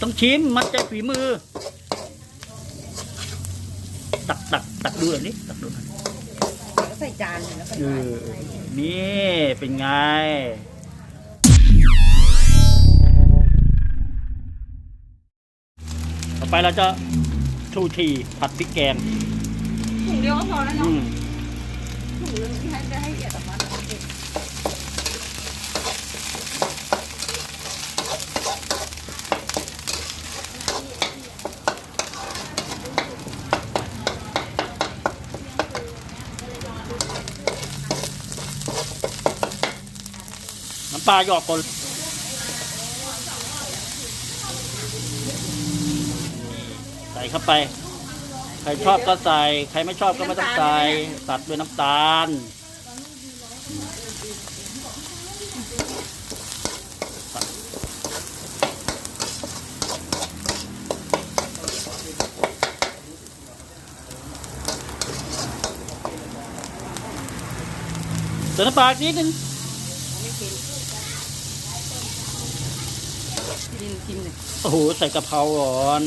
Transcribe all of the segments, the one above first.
ต้องชิมมันใจฝีมือ ตักตักตักดูหน่อยนี่ตักดูหน่อยแล้วใส่จานหนึ่งแล้วก็เออนี่เป็นไงต่อไปเราจะชูชีผัดพริกแกงถุงเดียวก็พอแล้วอืเนาะมถุงนึงที่ให้จะให้ละเอียดออกมา น้ำปลาหยอกก่อนใส่เข้าไป ใครชอบก็ใส่ ใครไม่ชอบก็ไม่ต้องใส่ ตัดด้วยน้ำตาลเติมน้ำปลาอีกนิดนึง กินกินเลยโอ้โห ใส่กะเพราก่อน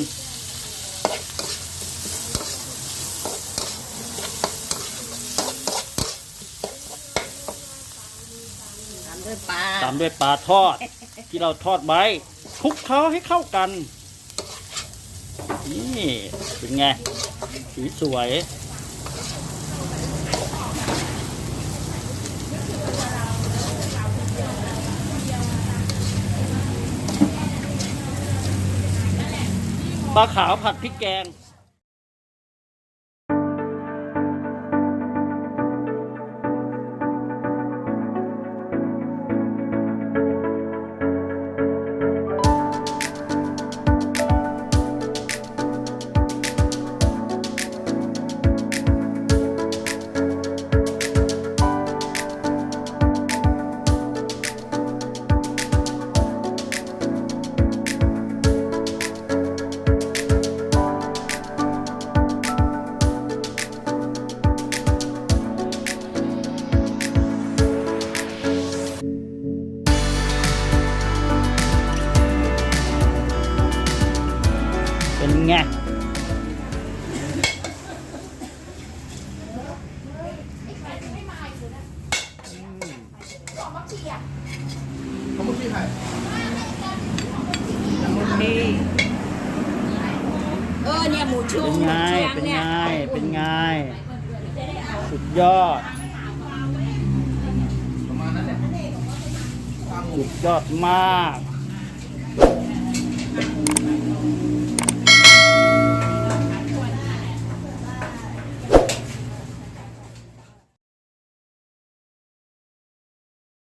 ตามด้วยปลาตามด้วยปลาทอด ที่เราทอดไว้คลุกเคล้าให้เข้ากัน นี่ เป็นไง สีสวย ปลาขาวผัดพริกแกง เป็นไงนี่เออเนี่ยหมูชุ่เป็มนไงหมูเป็นแช่ไงยเป็นไง สุดยอดสุดยอดมาก